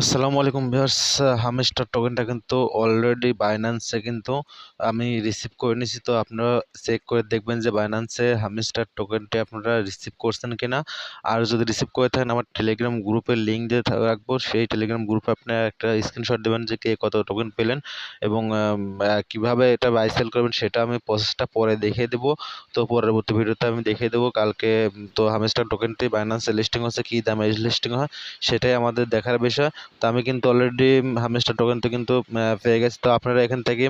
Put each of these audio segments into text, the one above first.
আসসালামু আলাইকুম viewers hamster টোকেনটা কিন্তু অলরেডি বাইন্যান্সে কিন্তু আমি রিসিভ করে নিয়েছি। তো আপনারা চেক করে দেখবেন যে বাইন্যান্সে হামস্টার টোকেনটি আপনারা রিসিভ করছেন কিনা। আর যদি রিসিভ করে থাকেন, আমার টেলিগ্রাম গ্রুপের লিঙ্ক দিয়ে রাখব। সেই টেলিগ্রাম গ্রুপে আপনি একটা স্ক্রিনশট দেবেন যে কে কত টোকেন পেলেন এবং কীভাবে এটা বাই সেল করবেন সেটা আমি প্রসেসটা পরে দেখিয়ে দেবো। তো পরবর্তী ভিডিওতে আমি দেখিয়ে দেবো। কালকে তো হামস্টার টোকেনটি বাইন্যান্সে লিস্টিং হচ্ছে, কী দামে লিস্টিং হয়, সেটাই আমাদের দেখার বিষয়। তো আমি কিন্তু অলরেডি হামেস্টার টোকেন তো কিন্তু পেয়ে গেছি। তো আপনারা এখান থেকে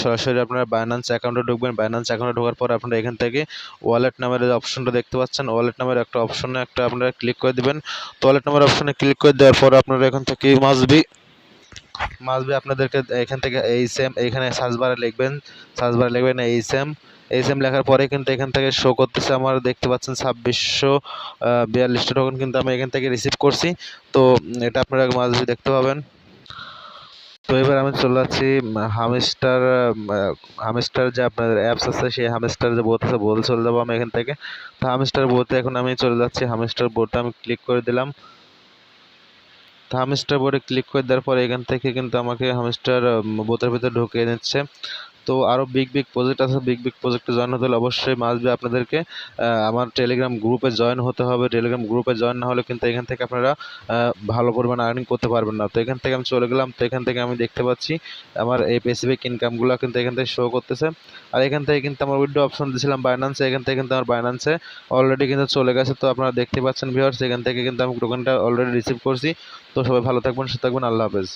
সরাসরি আপনারা বাইন্যান্স অ্যাকাউন্টে ঢুকবেন। বাইন্যান্স অ্যাকাউন্টে ঢোকার পর আপনারা এখান থেকে ওয়ালেট নামের অপশনটা দেখতে পাচ্ছেন। ওয়ালেট নামের একটা অপশনে একটা আপনারা ক্লিক করে দেবেন। তো ওয়ালেট নামের অপশনে ক্লিক করে দেওয়ার পর আপনারা এখান থেকে মাসবি মাসবি আপনাদেরকে এখান থেকে এই সেম এখানে সার্চ বারে লিখবেন সার্চ বারে লিখবেন এই সেম এই সেম লেখার পরে কিন্তু এখান থেকে শো করতেছে আমার দেখতে পাচ্ছেন ছাব্বিশশো বিয়াল্লিশটা টোকেন কিন্তু আমি এখান থেকে রিসিভ করছি। তো এটা আপনারা মাসবি দেখতে পাবেন। তো এবার আমি চলে যাচ্ছি হামস্টার হামস্টার যে আপনাদের অ্যাপস আছে, সেই হামস্টার যে বোথ আছে বোথে চলে যাব আমি এখান থেকে। তো হামস্টার বোথে এখন আমি চলে যাচ্ছি হামস্টার বোর্ডটা আমি ক্লিক করে দিলাম। হামস্টার বোর্ডে ক্লিক করে দেওয়ার পরে এখান থেকে কিন্তু আমাকে হামস্টার বোতের ভিতরে ঢুকিয়ে নিচ্ছে তো আরও বিগ বিগ প্রজেক্ট আছে বিগ বিগ প্রজেক্টে জয়েন হতে হলে অবশ্যই মাসবে আপনাদেরকে আমার টেলিগ্রাম গ্রুপে জয়েন হতে হবে। টেলিগ্রাম গ্রুপে জয়েন না হলে কিন্তু এখান থেকে আপনারা ভালো পরিমাণ আর্নিং করতে পারবেন না। তো এখান থেকে আমি চলে গেলাম, তো এখান থেকে আমি দেখতে পাচ্ছি আমার এই পেসিফিক ইনকামগুলো কিন্তু এখান থেকে শো করতেছে। আর এখান থেকে কিন্তু আমার উইডো অপশন দিয়েছিলাম বাইন্যান্সে এখান থেকে কিন্তু আমার বাইন্যান্সে অলরেডি কিন্তু চলে গেছে। তো আপনারা দেখতে পাচ্ছেন ভিউয়ার্স এখান থেকে কিন্তু আমি টোকেনটা অলরেডি রিসিভ করছি। তো সবাই ভালো থাকবেন, সুস্থ থাকবেন, আল্লাহ হাফেজ।